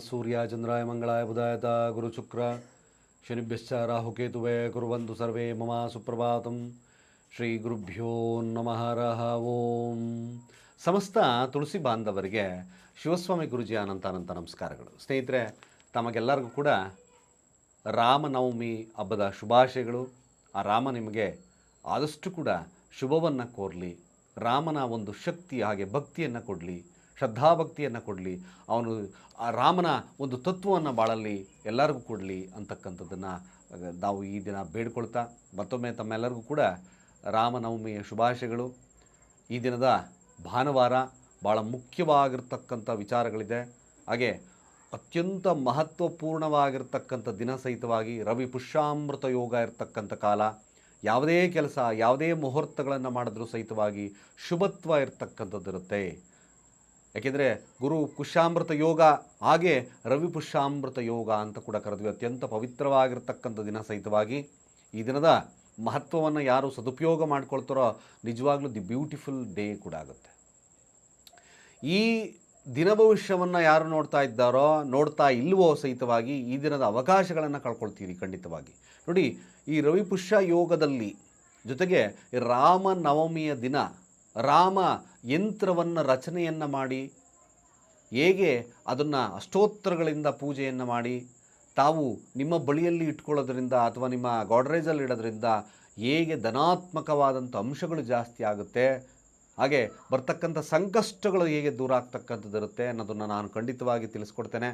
ಸೂರ್ಯ ಚಂದ್ರಾಯ ಮಂಗಳಾಯ ಬುಧಾಯತ ಗುರುಶುಕ್ರ ಶನಿಭ್ಯಶ್ಚ ರಾಹುಕೇತುವೆ ಕುರುವಂತು ಸರ್ವೇ ಮಮ ಸುಪ್ರಭಾತಂ ಶ್ರೀ ಗುರುಭ್ಯೋ ನಮಃ ರಹ ಓಂ ಸಮಸ್ತ ತುಳಸಿ ಬಾಂಧವರಿಗೆ ಶಿವಸ್ವಾಮಿ ಗುರುಜಿ ಅನಂತ ಅನಂತ ನಮಸ್ಕಾರಗಳು. ಸ್ನೇಹಿತರೆ, ತಮಗೆಲ್ಲರಿಗೂ ಕೂಡ ರಾಮನವಮಿ ಹಬ್ಬದ ಶುಭಾಶಯಗಳು. ಆ ರಾಮ ನಿಮಗೆ ಆದಷ್ಟು ಕೂಡ ಶುಭವನ್ನು ಕೋರಲಿ, ರಾಮನ ಒಂದು ಶಕ್ತಿ ಹಾಗೆ ಭಕ್ತಿಯನ್ನು ಕೊಡಲಿ. ಶ್ರದ್ಧಾಭಕ್ತಿಯನ್ನು ಕೊಡಲಿ, ಅವನು ಆ ರಾಮನ ಒಂದು ತತ್ವವನ್ನು ಬಾಳಲ್ಲಿ ಎಲ್ಲರಿಗೂ ಕೊಡಲಿ ಅಂತಕ್ಕಂಥದ್ದನ್ನು ನಾವು ಈ ದಿನ ಬೇಡ್ಕೊಳ್ತಾ, ಮತ್ತೊಮ್ಮೆ ತಮ್ಮೆಲ್ಲರಿಗೂ ಕೂಡ ರಾಮನವಮಿಯ ಶುಭಾಶಯಗಳು. ಈ ದಿನದ ಭಾನುವಾರ ಭಾಳ ಮುಖ್ಯವಾಗಿರ್ತಕ್ಕಂಥ ವಿಚಾರಗಳಿದೆ. ಹಾಗೆ ಅತ್ಯಂತ ಮಹತ್ವಪೂರ್ಣವಾಗಿರ್ತಕ್ಕಂಥ ದಿನ ಸಹಿತವಾಗಿ ರವಿ ಪುಷ್ಯಾಮೃತ ಯೋಗ ಇರತಕ್ಕಂಥ ಕಾಲ, ಯಾವುದೇ ಕೆಲಸ, ಯಾವುದೇ ಮುಹೂರ್ತಗಳನ್ನು ಮಾಡಿದ್ರೂ ಸಹಿತವಾಗಿ ಶುಭತ್ವ ಇರತಕ್ಕಂಥದ್ದಿರುತ್ತೆ. ಯಾಕೆಂದರೆ ಗುರು ಪುಷ್ಯಾಮೃತ ಯೋಗ ಹಾಗೆ ರವಿ ಪುಷ್ಯಾಮೃತ ಯೋಗ ಅಂತ ಕೂಡ ಕರೆದ್ವಿ. ಅತ್ಯಂತ ಪವಿತ್ರವಾಗಿರ್ತಕ್ಕಂಥ ದಿನ ಸಹಿತವಾಗಿ ಈ ದಿನದ ಮಹತ್ವವನ್ನು ಯಾರು ಸದುಪಯೋಗ ಮಾಡ್ಕೊಳ್ತಾರೋ ನಿಜವಾಗ್ಲೂ ದಿ ಬ್ಯೂಟಿಫುಲ್ ಡೇ ಕೂಡ ಆಗುತ್ತೆ. ಈ ದಿನ ಭವಿಷ್ಯವನ್ನು ಯಾರು ನೋಡ್ತಾ ಇದ್ದಾರೋ, ನೋಡ್ತಾ ಇಲ್ವೋ ಸಹಿತವಾಗಿ ಈ ದಿನದ ಅವಕಾಶಗಳನ್ನು ಕಳ್ಕೊಳ್ತೀರಿ ಖಂಡಿತವಾಗಿ. ನೋಡಿ, ಈ ರವಿಪುಷ್ಯ ಯೋಗದಲ್ಲಿ ಜೊತೆಗೆ ರಾಮನವಮಿಯ ರಾಮ ನವಮಿಯ ದಿನ ರಾಮ ಯಂತ್ರವನ್ನು ರಚನೆಯನ್ನು ಮಾಡಿ, ಹೇಗೆ ಅದನ್ನು ಅಷ್ಟೋತ್ತರಗಳಿಂದ ಪೂಜೆಯನ್ನು ಮಾಡಿ, ತಾವು ನಿಮ್ಮ ಬಳಿಯಲ್ಲಿ ಇಟ್ಕೊಳ್ಳೋದ್ರಿಂದ ಅಥವಾ ನಿಮ್ಮ ಗಾಡ್ರೇಜಲ್ಲಿ ಇಡೋದ್ರಿಂದ ಹೇಗೆ ಧನಾತ್ಮಕವಾದಂಥ ಅಂಶಗಳು ಜಾಸ್ತಿ ಆಗುತ್ತೆ, ಹಾಗೆ ಬರ್ತಕ್ಕಂಥ ಸಂಕಷ್ಟಗಳು ಹೇಗೆ ದೂರ ಆಗ್ತಕ್ಕಂಥದ್ದು ಇರುತ್ತೆ ಅನ್ನೋದನ್ನು ನಾನು ಖಂಡಿತವಾಗಿ ತಿಳಿಸ್ಕೊಡ್ತೇನೆ.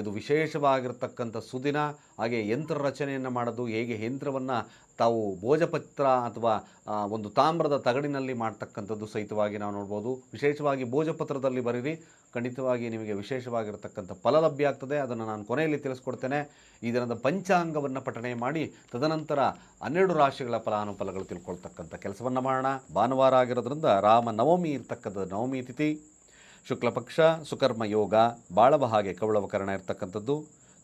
ಇದು ವಿಶೇಷವಾಗಿರ್ತಕ್ಕಂಥ ಸುದಿನ, ಹಾಗೆ ಯಂತ್ರ ರಚನೆಯನ್ನು ಮಾಡೋದು, ಹೇಗೆ ಯಂತ್ರವನ್ನು ತಾವು ಭೋಜಪತ್ರ ಅಥವಾ ಒಂದು ತಾಮ್ರದ ತಗಡಿನಲ್ಲಿ ಮಾಡ್ತಕ್ಕಂಥದ್ದು ಸಹಿತವಾಗಿ ನಾವು ನೋಡ್ಬೋದು. ವಿಶೇಷವಾಗಿ ಭೋಜಪತ್ರದಲ್ಲಿ ಬರೀರಿ. ಖಂಡಿತವಾಗಿ ನಿಮಗೆ ವಿಶೇಷವಾಗಿರ್ತಕ್ಕಂಥ ಫಲ ಲಭ್ಯ ಆಗ್ತದೆ. ಅದನ್ನು ನಾನು ಕೊನೆಯಲ್ಲಿ ತಿಳಿಸ್ಕೊಡ್ತೇನೆ. ಈ ದಿನದ ಪಂಚಾಂಗವನ್ನು ಪಠಣೆ ಮಾಡಿ, ತದನಂತರ ಹನ್ನೆರಡು ರಾಶಿಗಳ ಫಲಾನುಫಲಗಳು ತಿಳ್ಕೊಳ್ತಕ್ಕಂಥ ಕೆಲಸವನ್ನು ಮಾಡೋಣ. ಭಾನುವಾರ ಆಗಿರೋದ್ರಿಂದ ರಾಮ ನವಮಿ ಇರ್ತಕ್ಕಂಥ ನವಮಿ ತಿಥಿ. ಶುಕ್ಲ ಪಕ್ಷ ಸುಕರ್ಮ ಯೋಗ, ಬಾಳವ ಹಾಗೆ ಕವಳವಕರಣ ಇರತಕ್ಕಂಥದ್ದು.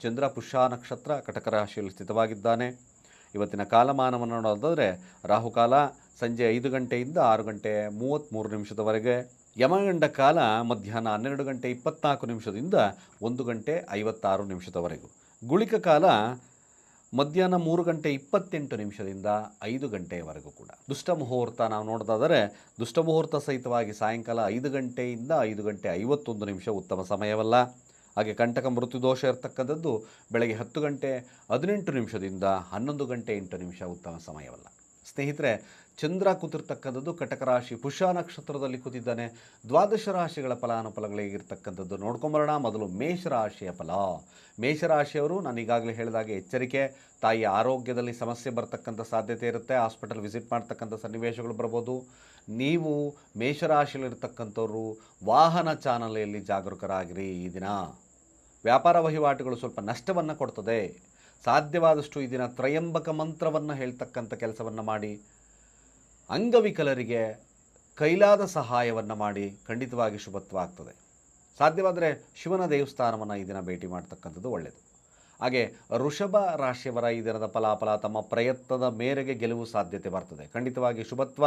ಚಂದ್ರ ಪುಷ್ಯ ನಕ್ಷತ್ರ ಕಟಕ ರಾಶಿಯಲ್ಲಿ ಸ್ಥಿತವಾಗಿದ್ದಾನೆ. ಇವತ್ತಿನ ಕಾಲಮಾನವನ್ನು ನೋಡೋದಾದರೆ ರಾಹುಕಾಲ ಸಂಜೆ ಐದು ಗಂಟೆಯಿಂದ ಆರು ಗಂಟೆ ಮೂವತ್ತ್ಮೂರು ನಿಮಿಷದವರೆಗೆ. ಯಮಗಂಡ ಕಾಲ ಮಧ್ಯಾಹ್ನ ಹನ್ನೆರಡು ಗಂಟೆ ಇಪ್ಪತ್ನಾಲ್ಕು ನಿಮಿಷದಿಂದ ಒಂದು ಗಂಟೆ ಐವತ್ತಾರು ನಿಮಿಷದವರೆಗೂ. ಗುಳಿಕ ಕಾಲ ಮಧ್ಯಾಹ್ನ ಮೂರು ಗಂಟೆ ಇಪ್ಪತ್ತೆಂಟು ನಿಮಿಷದಿಂದ ಐದು ಗಂಟೆಯವರೆಗೂ ಕೂಡ. ದುಷ್ಟ ಮುಹೂರ್ತ ನಾವು ನೋಡೋದಾದರೆ, ದುಷ್ಟ ಮುಹೂರ್ತ ಸಹಿತವಾಗಿ ಸಾಯಂಕಾಲ ಐದು ಗಂಟೆಯಿಂದ ಐದು ಗಂಟೆ ಐವತ್ತೊಂದು ನಿಮಿಷ ಉತ್ತಮ ಸಮಯವಲ್ಲ. ಹಾಗೆ ಕಂಟಕ ಮೃತ್ಯುದೋಷ ಇರತಕ್ಕಂಥದ್ದು ಬೆಳಗ್ಗೆ ಹತ್ತು ಗಂಟೆ ಹದಿನೆಂಟು ನಿಮಿಷದಿಂದ ಹನ್ನೊಂದು ಗಂಟೆ ಎಂಟು ನಿಮಿಷ ಉತ್ತಮ ಸಮಯವಲ್ಲ. ಸ್ನೇಹಿತರೆ ಚಂದ್ರ ಕೂತಿರ್ತಕ್ಕಂಥದ್ದು ಕಟಕ ರಾಶಿ ಪುಷ್ಯ ನಕ್ಷತ್ರದಲ್ಲಿ ಕೂತಿದ್ದಾನೆ ದ್ವಾದಶ ರಾಶಿಗಳ ಫಲಾನುಫಲಗಳಿಗಿರ್ತಕ್ಕಂಥದ್ದು ನೋಡ್ಕೊಂಬರೋಣ. ಮೊದಲು ಮೇಷರಾಶಿಯ ಫಲ. ಮೇಷರಾಶಿಯವರು ನಾನು ಈಗಾಗಲೇ ಹೇಳಿದಾಗೆ ಎಚ್ಚರಿಕೆ, ತಾಯಿಯ ಆರೋಗ್ಯದಲ್ಲಿ ಸಮಸ್ಯೆ ಬರ್ತಕ್ಕಂಥ ಸಾಧ್ಯತೆ ಇರುತ್ತೆ. ಹಾಸ್ಪಿಟಲ್ ವಿಸಿಟ್ ಮಾಡ್ತಕ್ಕಂಥ ಸನ್ನಿವೇಶಗಳು ಬರ್ಬೋದು. ನೀವು ಮೇಷರಾಶಿಯಲ್ಲಿರ್ತಕ್ಕಂಥವ್ರು ವಾಹನ ಚಾನಲೆಯಲ್ಲಿ ಜಾಗರೂಕರಾಗಿರಿ ಈ ದಿನ. ವ್ಯಾಪಾರ ವಹಿವಾಟುಗಳು ಸ್ವಲ್ಪ ನಷ್ಟವನ್ನು ಕೊಡ್ತದೆ. ಸಾಧ್ಯವಾದಷ್ಟು ಈ ದಿನ ತ್ರಯಂಬಕ ಮಂತ್ರವನ್ನು ಹೇಳ್ತಕ್ಕಂಥ ಕೆಲಸವನ್ನು ಮಾಡಿ. ಅಂಗವಿಕಲರಿಗೆ ಕೈಲಾದ ಸಹಾಯವನ್ನು ಮಾಡಿ ಖಂಡಿತವಾಗಿ ಶುಭತ್ವ ಆಗ್ತದೆ ಸಾಧ್ಯವಾದರೆ ಶಿವನ ದೇವಸ್ಥಾನವನ್ನು ಈ ದಿನ ಭೇಟಿ ಮಾಡ್ತಕ್ಕಂಥದ್ದು ಒಳ್ಳೆಯದು ಹಾಗೆ ಋಷಭ ರಾಶಿಯವರ ಈ ದಿನದ ಫಲಾಫಲ ತಮ್ಮ ಪ್ರಯತ್ನದ ಮೇರೆಗೆ ಗೆಲುವು ಸಾಧ್ಯತೆ ಬರ್ತದೆ. ಖಂಡಿತವಾಗಿ ಶುಭತ್ವ,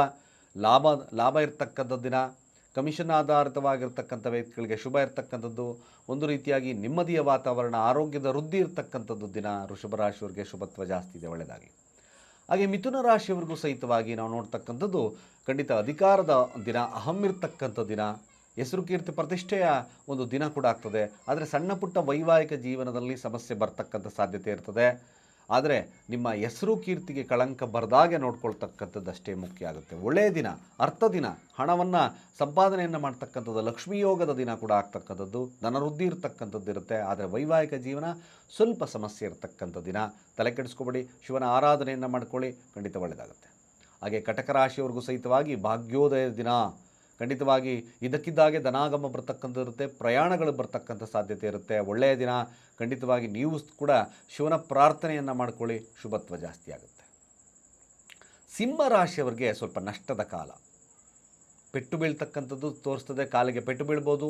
ಲಾಭ ಲಾಭ ಇರ್ತಕ್ಕಂಥ ದಿನ, ಕಮಿಷನ್ ಆಧಾರಿತವಾಗಿರ್ತಕ್ಕಂಥ ವ್ಯಕ್ತಿಗಳಿಗೆ ಶುಭ ಇರ್ತಕ್ಕಂಥದ್ದು, ಒಂದು ರೀತಿಯಾಗಿ ನೆಮ್ಮದಿಯ ವಾತಾವರಣ, ಆರೋಗ್ಯದ ವೃದ್ಧಿ ಇರ್ತಕ್ಕಂಥದ್ದು ದಿನ ಋಷಭ ರಾಶಿಯವರಿಗೆ ಶುಭತ್ವ ಜಾಸ್ತಿ ಇದೆ ಒಳ್ಳೆಯದಾಗಿ ಹಾಗೆ ಮಿಥುನ ರಾಶಿಯವರಿಗೂ ಸಹಿತವಾಗಿ ನಾವು ನೋಡ್ತಕ್ಕಂಥದ್ದು ಖಂಡಿತ ಅಧಿಕಾರದ ದಿನ, ಅಹಂ ಇರ್ತಕ್ಕಂಥ ದಿನ, ಹೆಸರು ಕೀರ್ತಿ ಪ್ರತಿಷ್ಠೆಯ ಒಂದು ದಿನ ಕೂಡ ಆಗ್ತದೆ. ಆದರೆ ಸಣ್ಣ ಪುಟ್ಟ ವೈವಾಹಿಕ ಜೀವನದಲ್ಲಿ ಸಮಸ್ಯೆ ಬರ್ತಕ್ಕಂಥ ಸಾಧ್ಯತೆ ಇರ್ತದೆ. ಆದರೆ ನಿಮ್ಮ ಹೆಸರು ಕೀರ್ತಿಗೆ ಕಳಂಕ ಬರದಾಗೆ ನೋಡ್ಕೊಳ್ತಕ್ಕಂಥದ್ದಷ್ಟೇ ಮುಖ್ಯ ಆಗುತ್ತೆ. ಒಳ್ಳೆಯ ದಿನ, ಅರ್ಥ ದಿನ, ಹಣವನ್ನು ಸಂಪಾದನೆಯನ್ನು ಮಾಡ್ತಕ್ಕಂಥದ್ದು, ಲಕ್ಷ್ಮೀ ಯೋಗದ ದಿನ ಕೂಡ ಆಗ್ತಕ್ಕಂಥದ್ದು, ಧನವೃದ್ಧಿ ಇರತಕ್ಕಂಥದ್ದು ಇರುತ್ತೆ, ಆದರೆ ವೈವಾಹಿಕ ಜೀವನ ಸ್ವಲ್ಪ ಸಮಸ್ಯೆ ಇರತಕ್ಕಂಥ ದಿನ. ತಲೆ ಕೆಡಿಸ್ಕೊಬೇಡಿ, ಶಿವನ ಆರಾಧನೆಯನ್ನು ಮಾಡ್ಕೊಳ್ಳಿ, ಖಂಡಿತ ಒಳ್ಳೆಯದಾಗುತ್ತೆ ಹಾಗೆ ಕಟಕ ರಾಶಿಯವರೆಗೂ ಸಹಿತವಾಗಿ ಭಾಗ್ಯೋದಯ ದಿನ. ಖಂಡಿತವಾಗಿ ಇದಕ್ಕಿದ್ದಾಗೆ ಧನಾಗಮ ಬರ್ತಕ್ಕಂಥ ಇರುತ್ತೆ, ಪ್ರಯಾಣಗಳು ಬರ್ತಕ್ಕಂಥ ಸಾಧ್ಯತೆ ಇರುತ್ತೆ. ಒಳ್ಳೆಯ ದಿನ. ಖಂಡಿತವಾಗಿ ನೀವು ಕೂಡ ಶಿವನ ಪ್ರಾರ್ಥನೆಯನ್ನು ಮಾಡ್ಕೊಳ್ಳಿ. ಶುಭತ್ವ ಜಾಸ್ತಿ ಆಗುತ್ತೆ. ಸಿಂಹ ರಾಶಿಯವರಿಗೆ ಸ್ವಲ್ಪ ನಷ್ಟದ ಕಾಲ. ಪೆಟ್ಟು ಬೀಳ್ತಕ್ಕಂಥದ್ದು ತೋರಿಸ್ತದೆ, ಕಾಲಿಗೆ ಪೆಟ್ಟು ಬೀಳ್ಬೋದು.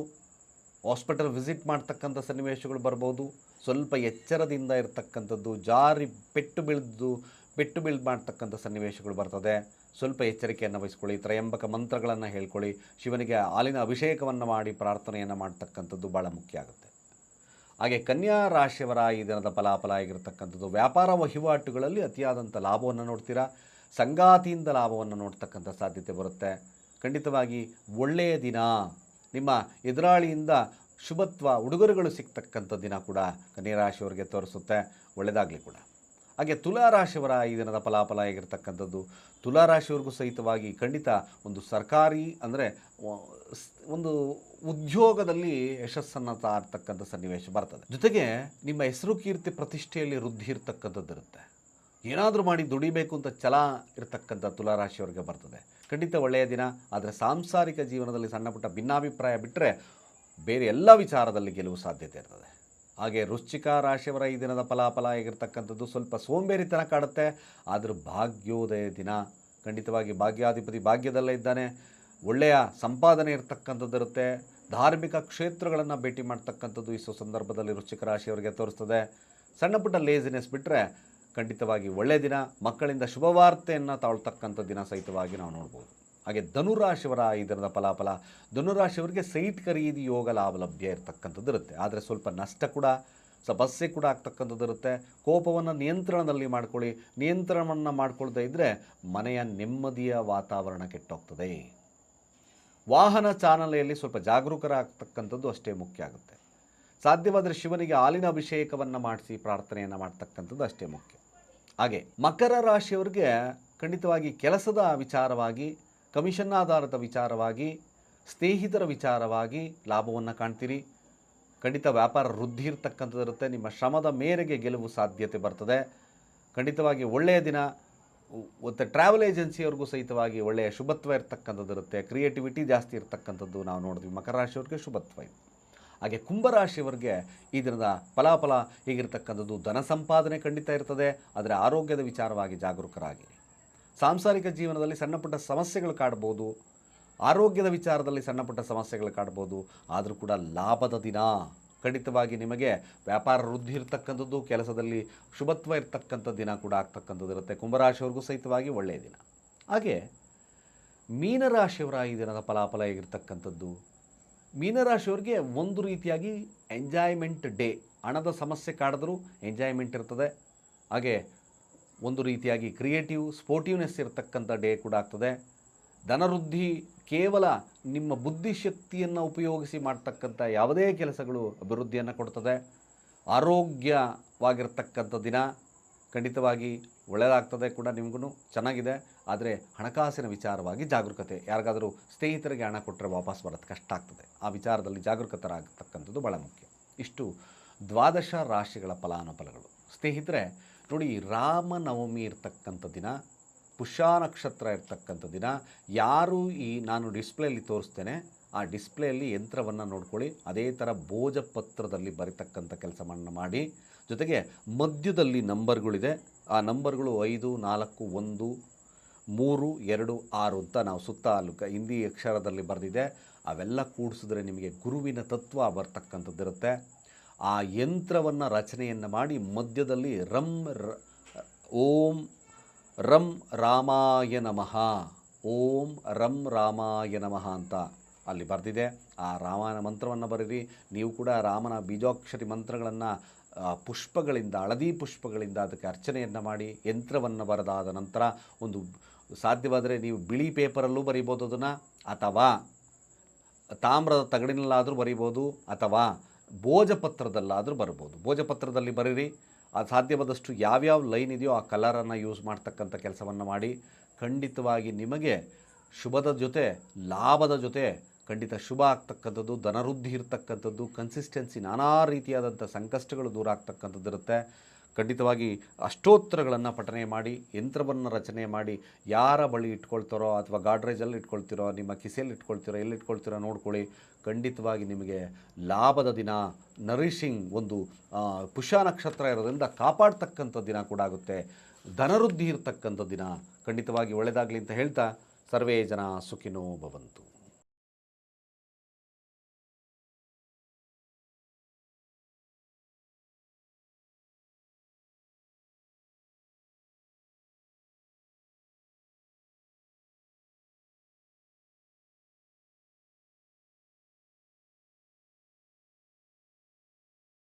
ಹಾಸ್ಪಿಟಲ್ ವಿಸಿಟ್ ಮಾಡ್ತಕ್ಕಂಥ ಸನ್ನಿವೇಶಗಳು ಬರ್ಬೋದು. ಸ್ವಲ್ಪ ಎಚ್ಚರದಿಂದ ಇರತಕ್ಕಂಥದ್ದು, ಜಾರಿ ಪೆಟ್ಟು ಬೀಳ್ದು ಪೆಟ್ಟು ಬೀಳ್ದು ಮಾಡ್ತಕ್ಕಂಥ ಸನ್ನಿವೇಶಗಳು ಬರ್ತದೆ. ಸ್ವಲ್ಪ ಎಚ್ಚರಿಕೆಯನ್ನು ವಹಿಸ್ಕೊಳ್ಳಿ, ತ್ರಯಂಬಕ ಮಂತ್ರಗಳನ್ನು ಹೇಳ್ಕೊಳ್ಳಿ, ಶಿವನಿಗೆ ಹಾಲಿನ ಅಭಿಷೇಕವನ್ನು ಮಾಡಿ ಪ್ರಾರ್ಥನೆಯನ್ನು ಮಾಡ್ತಕ್ಕಂಥದ್ದು ಭಾಳ ಮುಖ್ಯ ಆಗುತ್ತೆ. ಹಾಗೆ ಕನ್ಯಾ ರಾಶಿಯವರ ಈ ದಿನದ ಫಲಾಫಲ ಆಗಿರತಕ್ಕಂಥದ್ದು, ವ್ಯಾಪಾರ ವಹಿವಾಟುಗಳಲ್ಲಿ ಅತಿಯಾದಂಥ ಲಾಭವನ್ನು ನೋಡ್ತೀರಾ? ಸಂಗಾತಿಯಿಂದ ಲಾಭವನ್ನು ನೋಡ್ತಕ್ಕಂಥ ಸಾಧ್ಯತೆ ಬರುತ್ತೆ. ಖಂಡಿತವಾಗಿ ಒಳ್ಳೆಯ ದಿನ, ನಿಮ್ಮ ಎದುರಾಳಿಯಿಂದ ಶುಭತ್ವ, ಉಡುಗೊರೆಗಳು ಸಿಗ್ತಕ್ಕಂಥ ದಿನ ಕೂಡ ಕನ್ಯಾ ರಾಶಿಯವರಿಗೆ ತೋರಿಸುತ್ತೆ. ಒಳ್ಳೆಯದಾಗಲಿ ಕೂಡ. ಹಾಗೆ ತುಲಾ ರಾಶಿಯವರ ಈ ದಿನದ ಫಲಾಫಲ ಆಗಿರ್ತಕ್ಕಂಥದ್ದು ತುಲಾ ರಾಶಿಯವರಿಗೂ ಸಹಿತವಾಗಿ ಖಂಡಿತ ಒಂದು ಸರ್ಕಾರಿ ಅಂದರೆ ಒಂದು ಉದ್ಯೋಗದಲ್ಲಿ ಯಶಸ್ಸನ್ನು ತಾರ್ತಕ್ಕಂಥ ಸನ್ನಿವೇಶ ಬರ್ತದೆ. ಜೊತೆಗೆ ನಿಮ್ಮ ಹೆಸರು ಕೀರ್ತಿ ಪ್ರತಿಷ್ಠೆಯಲ್ಲಿ ವೃದ್ಧಿ ಇರ್ತಕ್ಕಂಥದ್ದು ಇರುತ್ತೆ. ಏನಾದರೂ ಮಾಡಿ ದುಡಿಬೇಕು ಅಂತ ಛಲ ಇರತಕ್ಕಂಥ ತುಲಾರಾಶಿಯವರಿಗೆ ಬರ್ತದೆ. ಖಂಡಿತ ಒಳ್ಳೆಯ ದಿನ, ಆದರೆ ಸಾಂಸಾರಿಕ ಜೀವನದಲ್ಲಿ ಸಣ್ಣ ಪುಟ್ಟ ಭಿನ್ನಾಭಿಪ್ರಾಯ ಬಿಟ್ಟರೆ ಬೇರೆ ಎಲ್ಲ ವಿಚಾರದಲ್ಲಿ ಗೆಲುವು ಸಾಧ್ಯತೆ ಇರ್ತದೆ. ಹಾಗೆ ರುಚಿಕ ರಾಶಿಯವರ ಈ ದಿನದ ಫಲಾಫಲ ಆಗಿರ್ತಕ್ಕಂಥದ್ದು ಸ್ವಲ್ಪ ಸೋಂಬೇರಿತನ ಕಾಡುತ್ತೆ. ಆದರೂ ಭಾಗ್ಯೋದಯ ದಿನ ಖಂಡಿತವಾಗಿ ಭಾಗ್ಯಾಧಿಪತಿ ಭಾಗ್ಯದಲ್ಲೇ ಇದ್ದಾನೆ. ಒಳ್ಳೆಯ ಸಂಪಾದನೆ ಇರತಕ್ಕಂಥದ್ದು ಇರುತ್ತೆ. ಧಾರ್ಮಿಕ ಕ್ಷೇತ್ರಗಳನ್ನು ಭೇಟಿ ಮಾಡ್ತಕ್ಕಂಥದ್ದು ಈ ಸಂದರ್ಭದಲ್ಲಿ ರುಚಿಕ ರಾಶಿಯವರಿಗೆ ತೋರಿಸ್ತದೆ. ಸಣ್ಣ ಪುಟ್ಟ ಲೇಸಿನೆಸ್ ಬಿಟ್ಟರೆ ಖಂಡಿತವಾಗಿ ಒಳ್ಳೆಯ ದಿನ. ಮಕ್ಕಳಿಂದ ಶುಭವಾರ್ತೆಯನ್ನು ತಾಳ್ತಕ್ಕಂಥ ದಿನ ಸಹಿತವಾಗಿ ನಾವು ನೋಡ್ಬೋದು. ಹಾಗೆ ಧನುರಾಶಿಯವರ ಇದರದ ಫಲಾಫಲ, ಧನುರಾಶಿಯವರಿಗೆ ಸೈಟ್ ಖರೀದಿ ಯೋಗ ಲಾಭ ಲಭ್ಯ ಇರತಕ್ಕಂಥದ್ದು ಇರುತ್ತೆ. ಆದರೆ ಸ್ವಲ್ಪ ನಷ್ಟ ಕೂಡ ಸಮಸ್ಯೆ ಕೂಡ ಆಗ್ತಕ್ಕಂಥದ್ದು ಇರುತ್ತೆ. ಕೋಪವನ್ನು ನಿಯಂತ್ರಣದಲ್ಲಿ ಮಾಡ್ಕೊಳ್ಳಿ. ನಿಯಂತ್ರಣವನ್ನು ಮಾಡಿಕೊಳ್ತಾ ಇದ್ದರೆ ಮನೆಯ ನೆಮ್ಮದಿಯ ವಾತಾವರಣ ಕೆಟ್ಟೋಗ್ತದೆ. ವಾಹನ ಚಾನಲೆಯಲ್ಲಿ ಸ್ವಲ್ಪ ಜಾಗರೂಕರಾಗ್ತಕ್ಕಂಥದ್ದು ಅಷ್ಟೇ ಮುಖ್ಯ ಆಗುತ್ತೆ. ಸಾಧ್ಯವಾದರೆ ಶಿವನಿಗೆ ಹಾಲಿನ ಅಭಿಷೇಕವನ್ನು ಮಾಡಿಸಿ ಪ್ರಾರ್ಥನೆಯನ್ನು ಮಾಡ್ತಕ್ಕಂಥದ್ದು ಅಷ್ಟೇ ಮುಖ್ಯ. ಹಾಗೆ ಮಕರ ರಾಶಿಯವರಿಗೆ ಖಂಡಿತವಾಗಿ ಕೆಲಸದ ವಿಚಾರವಾಗಿ ಕಮಿಷನ್ ಆಧಾರಿತ ವಿಚಾರವಾಗಿ, ಸ್ನೇಹಿತರ ವಿಚಾರವಾಗಿ ಲಾಭವನ್ನು ಕಾಣ್ತೀರಿ. ಖಂಡಿತ ವ್ಯಾಪಾರ ವೃದ್ಧಿ ಇರ್ತಕ್ಕಂಥದ್ದು ಇರುತ್ತೆ. ನಿಮ್ಮ ಶ್ರಮದ ಮೇರೆಗೆ ಗೆಲುವು ಸಾಧ್ಯತೆ ಬರ್ತದೆ. ಖಂಡಿತವಾಗಿ ಒಳ್ಳೆಯ ದಿನ, ಮತ್ತು ಟ್ರಾವೆಲ್ ಏಜೆನ್ಸಿಯವ್ರಿಗೂ ಸಹಿತವಾಗಿ ಒಳ್ಳೆಯ ಶುಭತ್ವ ಇರ್ತಕ್ಕಂಥದ್ದು ಇರುತ್ತೆ. ಕ್ರಿಯೇಟಿವಿಟಿ ಜಾಸ್ತಿ ಇರ್ತಕ್ಕಂಥದ್ದು ನಾವು ನೋಡಿದ್ವಿ. ಮಕರ ರಾಶಿಯವ್ರಿಗೆ ಶುಭತ್ವ ಇದೆ. ಹಾಗೆ ಕುಂಭರಾಶಿಯವರಿಗೆ ಈ ದಿನದ ಫಲಾಫಲ ಹೀಗಿರ್ತಕ್ಕಂಥದ್ದು ಧನ ಸಂಪಾದನೆ ಖಂಡಿತ ಇರ್ತದೆ. ಆದರೆ ಆರೋಗ್ಯದ ವಿಚಾರವಾಗಿ ಜಾಗರೂಕರಾಗಿರಿ. ಸಾಂಸಾರಿಕ ಜೀವನದಲ್ಲಿ ಸಣ್ಣಪುಟ್ಟ ಸಮಸ್ಯೆಗಳು ಕಾಡ್ಬೋದು, ಆರೋಗ್ಯದ ವಿಚಾರದಲ್ಲಿ ಸಣ್ಣಪುಟ್ಟ ಸಮಸ್ಯೆಗಳು ಕಾಡ್ಬೋದು, ಆದರೂ ಕೂಡ ಲಾಭದ ದಿನ. ಖಂಡಿತವಾಗಿ ನಿಮಗೆ ವ್ಯಾಪಾರ ವೃದ್ಧಿ ಇರತಕ್ಕಂಥದ್ದು, ಕೆಲಸದಲ್ಲಿ ಶುಭತ್ವ ಇರತಕ್ಕಂಥ ದಿನ ಕೂಡ ಆಗ್ತಕ್ಕಂಥದ್ದು ಇರುತ್ತೆ. ಕುಂಭರಾಶಿಯವ್ರಿಗೂ ಸಹಿತವಾಗಿ ಒಳ್ಳೆಯ ದಿನ. ಹಾಗೆ ಮೀನರಾಶಿಯವರ ಈ ದಿನದ ಫಲಾಫಲ ಹೇಗಿರ್ತಕ್ಕಂಥದ್ದು? ಮೀನರಾಶಿಯವ್ರಿಗೆ ಒಂದು ರೀತಿಯಾಗಿ ಎಂಜಾಯ್ಮೆಂಟ್ ಡೇ ಹಣದ ಸಮಸ್ಯೆ ಕಾಡಿದ್ರೂ ಎಂಜಾಯ್ಮೆಂಟ್ ಇರ್ತದೆ. ಹಾಗೆ ಒಂದು ರೀತಿಯಾಗಿ ಕ್ರಿಯೇಟಿವ್ ಸ್ಪೋರ್ಟಿವ್ನೆಸ್ ಇರತಕ್ಕಂಥ ಡೇ ಕೂಡ ಆಗ್ತದೆ. ಧನವೃದ್ಧಿ ಕೇವಲ ನಿಮ್ಮ ಬುದ್ಧಿಶಕ್ತಿಯನ್ನು ಉಪಯೋಗಿಸಿ ಮಾಡ್ತಕ್ಕಂಥ ಯಾವುದೇ ಕೆಲಸಗಳು ಅಭಿವೃದ್ಧಿಯನ್ನು ಕೊಡ್ತದೆ. ಆರೋಗ್ಯವಾಗಿರ್ತಕ್ಕಂಥ ದಿನ ಖಂಡಿತವಾಗಿ ಒಳ್ಳೆಯದಾಗ್ತದೆ ಕೂಡ ನಿಮಗೂ ಚೆನ್ನಾಗಿದೆ. ಆದರೆ ಹಣಕಾಸಿನ ವಿಚಾರವಾಗಿ ಜಾಗರೂಕತೆ, ಯಾರಿಗಾದರೂ ಸ್ನೇಹಿತರಿಗೆ ಹಣ ಕೊಟ್ಟರೆ ವಾಪಸ್ ಬರೋದು ಕಷ್ಟ ಆಗ್ತದೆ. ಆ ವಿಚಾರದಲ್ಲಿ ಜಾಗರೂಕತರಾಗತಕ್ಕಂಥದ್ದು ಭಾಳ ಮುಖ್ಯ. ಇಷ್ಟು ದ್ವಾದಶ ರಾಶಿಗಳ ಫಲಾನುಫಲಗಳು ಸ್ನೇಹಿತರೆ ನೋಡಿ, ರಾಮನವಮಿ ಇರ್ತಕ್ಕಂಥ ದಿನ, ಪುಷ್ಯ ನಕ್ಷತ್ರ ಇರ್ತಕ್ಕಂಥ ದಿನ, ಯಾರು ಈ ನಾನು ಡಿಸ್ಪ್ಲೇಯಲ್ಲಿ ತೋರಿಸ್ತೇನೆ, ಆ ಡಿಸ್ಪ್ಲೇಯಲ್ಲಿ ಯಂತ್ರವನ್ನು ನೋಡ್ಕೊಳ್ಳಿ, ಅದೇ ಥರ ಭೋಜಪತ್ರದಲ್ಲಿ ಬರೀತಕ್ಕಂಥ ಕೆಲಸವನ್ನು ಮಾಡಿ. ಜೊತೆಗೆ ಮಧ್ಯದಲ್ಲಿ ನಂಬರ್ಗಳಿದೆ, ಆ ನಂಬರ್ಗಳು ಐದು, ನಾಲ್ಕು, ಒಂದು, ಮೂರು, ಎರಡು, ಆರು ಅಂತ ನಾವು ಸುತ್ತ ಹಿಂದಿ ಅಕ್ಷರದಲ್ಲಿ ಬರೆದಿದೆ. ಅವೆಲ್ಲ ಕೂಡಿಸಿದ್ರೆ ನಿಮಗೆ ಗುರುವಿನ ತತ್ವ ಬರ್ತಕ್ಕಂಥದ್ದಿರುತ್ತೆ. ಆ ಯಂತ್ರವನ್ನು ರಚನೆಯನ್ನು ಮಾಡಿ ಮಧ್ಯದಲ್ಲಿ ರಂ ರ, ಓಂ ರಂ ರಾಮಾಯ ನಮಃ, ಓಂ ರಂ ರಾಮಾಯ ನಮಃ ಅಂತ ಅಲ್ಲಿ ಬರೆದಿದೆ. ಆ ರಾಮನ ಮಂತ್ರವನ್ನು ಬರೀರಿ. ನೀವು ಕೂಡ ರಾಮನ ಬೀಜಾಕ್ಷರಿ ಮಂತ್ರಗಳನ್ನು ಪುಷ್ಪಗಳಿಂದ, ಹಳದಿ ಪುಷ್ಪಗಳಿಂದ ಅದಕ್ಕೆ ಅರ್ಚನೆಯನ್ನು ಮಾಡಿ, ಯಂತ್ರವನ್ನು ಬರೆದಾದ ನಂತರ ಒಂದು ಸಾಧ್ಯವಾದರೆ ನೀವು ಬಿಳಿ ಪೇಪರಲ್ಲೂ ಬರಿಬೋದು ಅದನ್ನು, ಅಥವಾ ತಾಮ್ರದ ತಗಡಿನಲ್ಲಾದರೂ ಬರಿಬೋದು, ಅಥವಾ ಭೋಜಪತ್ರದಲ್ಲಾದರೂ ಬರ್ಬೋದು. ಭೋಜಪತ್ರದಲ್ಲಿ ಬರೀರಿ ಅದು ಸಾಧ್ಯವಾದಷ್ಟು ಯಾವ್ಯಾವ ಲೈನ್ ಇದೆಯೋ ಆ ಕಲರನ್ನು ಯೂಸ್ ಮಾಡ್ತಕ್ಕಂಥ ಕೆಲಸವನ್ನು ಮಾಡಿ, ಖಂಡಿತವಾಗಿ ನಿಮಗೆ ಶುಭದ ಜೊತೆ, ಲಾಭದ ಜೊತೆ ಖಂಡಿತ ಶುಭ ಆಗ್ತಕ್ಕಂಥದ್ದು, ಧನವೃದ್ಧಿ ಇರ್ತಕ್ಕಂಥದ್ದು ಕನ್ಸಿಸ್ಟೆನ್ಸಿ ನಾನಾ ರೀತಿಯಾದಂಥ ಸಂಕಷ್ಟಗಳು ದೂರ ಆಗ್ತಕ್ಕಂಥದ್ದು ಇರುತ್ತೆ. ಖಂಡಿತವಾಗಿ ಅಷ್ಟೋತ್ತರಗಳನ್ನು ಪಠನೆ ಮಾಡಿ, ಯಂತ್ರವನ್ನು ರಚನೆ ಮಾಡಿ, ಯಾರ ಬಳಿ ಇಟ್ಕೊಳ್ತಾರೋ ಅಥವಾ ಗಾಡ್ರೇಜಲ್ಲಿ ಇಟ್ಕೊಳ್ತಿರೋ, ನಿಮ್ಮ ಕಿಸೆಯಲ್ಲಿ ಇಟ್ಕೊಳ್ತಿರೋ, ಎಲ್ಲಿ ಇಟ್ಕೊಳ್ತಿರೋ ನೋಡ್ಕೊಳ್ಳಿ. ಖಂಡಿತವಾಗಿ ನಿಮಗೆ ಲಾಭದ ದಿನ ನರಿಷಿಂಗ್ ಒಂದು ಪುಷ ನಕ್ಷತ್ರ ಇರೋದರಿಂದ ಕಾಪಾಡ್ತಕ್ಕಂಥ ದಿನ ಕೂಡ ಆಗುತ್ತೆ. ಧನವೃದ್ಧಿ ಇರತಕ್ಕಂಥ ದಿನ ಖಂಡಿತವಾಗಿ ಒಳ್ಳೆಯದಾಗಲಿ ಅಂತ ಹೇಳ್ತಾ, ಸರ್ವೇ ಜನ ಸುಖಿನೋ ಭವಂತು.